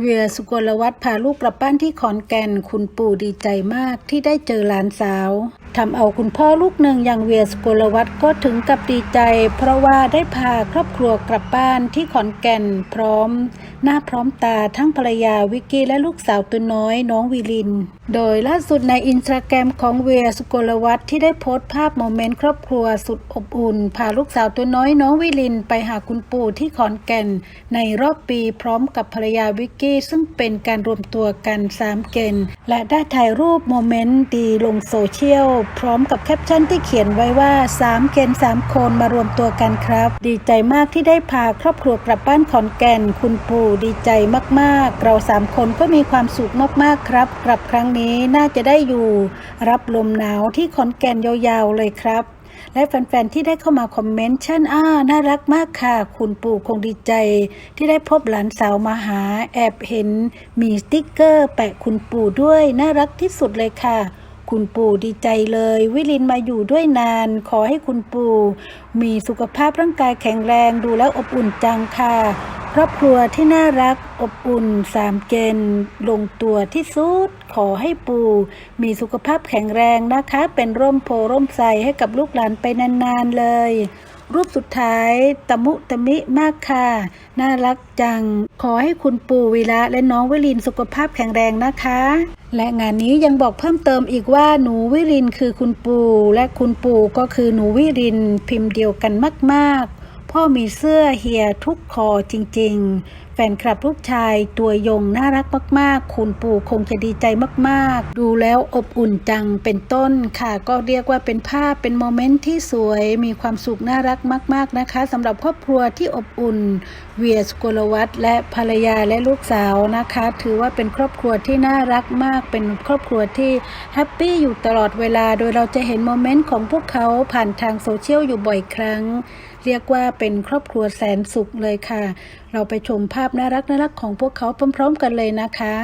เวียสุกลวัฒน์พาลูกกลับบ้านที่ขอนแก่น คุณปู่ดีใจมากที่ได้เจอหลานสาวทำเอาคุณพ่อลูกหนึ่งอย่างเวียสุกลวัฒน์ก็ถึงกับดีใจ เพราะว่าได้พาครอบครัวกลับบ้านที่ขอนแก่นพร้อม หน้าพร้อมตาทั้งภรรยาวิกกี้และลูกสาวตัวน้อยน้องวีลิน โดยล่าสุดในอินสตาแกรมของเวียสุกลวัฒน์ที่ได้โพสต์ภาพโมเมนต์ครอบครัวสุดอบอุ่น พาลูกสาวตัวน้อยน้องวิลิน ไปหาคุณปู่ที่ขอนแก่น ในรอบปีพร้อมกับภรรยาวิกกี้ ซึ่งเป็นการรวมตัวกันสามเกณฑ์และได้ถ่ายรูปโมเมนต์ดีลงโซเชียล พร้อมกับแคปชั่นที่เขียนไว้ว่าสามเกณฑ์สามคนมารวมตัวกันครับ ดีใจมากที่ได้พาครอบครัวกลับบ้านขอนแก่นคุณปู่ดีใจมากๆ เราสามคนก็มีความสุขมากๆครับกลับครั้งนี้น่าจะได้อยู่ รับลมหนาวที่ขอนแก่นยาวๆเลยครับ และแฟนๆที่ได้เข้ามาคอมเมนต์เช่นอ้าน่ารักมากค่ะ คุณปู่คงดีใจ ที่ได้พบหลานสาวมาหา แอบเห็น มีสติ๊กเกอร์ แปะคุณปู่ด้วย น่ารักที่สุดเลยค่ะคุณปู่ดีใจเลย วิลินมาอยู่ด้วยนาน ขอให้คุณปู่มีสุขภาพร่างกายแข็งแรงดูแล้วอบอุ่นจังค่ะ ครอบครัวที่น่ารักอบอุ่นสามเกณฑ์ลงตัวที่สุด ขอให้ปู่มีสุขภาพแข็งแรงนะคะ เป็นร่มโพร่มใสให้กับลูกหลานไปนานๆเลย รูปสุดท้ายตะมุตะมิมากค่ะ น่ารักจัง ขอให้คุณปู่วิระและน้องวิลินสุขภาพแข็งแรงนะคะ และงานนี้ยังบอกเพิ่มเติมอีกว่าหนูวิรินคือคุณปู่และคุณปู่ก็คือหนูวิรินพิมพ์เดียวกันมากๆ พ่อมีเสื้อเฮียทุกคอจริง ๆ แฟนคลับลูกชายตัวยงน่ารักมาก ๆ คุณปู่คงจะดีใจมาก ๆ ดูแล้วอบอุ่นจังเป็นต้นค่ะ ก็เรียกว่าเป็นภาพเป็นโมเมนต์ที่สวยมีความสุขน่ารักมาก ๆ นะคะสำหรับครอบครัวที่อบอุ่น เวียสกุลวัฒน์และภรรยาและลูกสาวนะคะ ถือว่าเป็นครอบครัวที่น่ารักมาก เป็นครอบครัวที่แฮปปี้อยู่ตลอดเวลา โดยเราจะเห็นโมเมนต์ของพวกเขาผ่านทางโซเชียลอยู่บ่อยครั้ง เรียกว่าเป็นครอบครัวแสนสุขเลยค่ะ เราไปชมภาพน่ารักน่ารักของพวกเขาพร้อม ๆ กันเลยนะคะ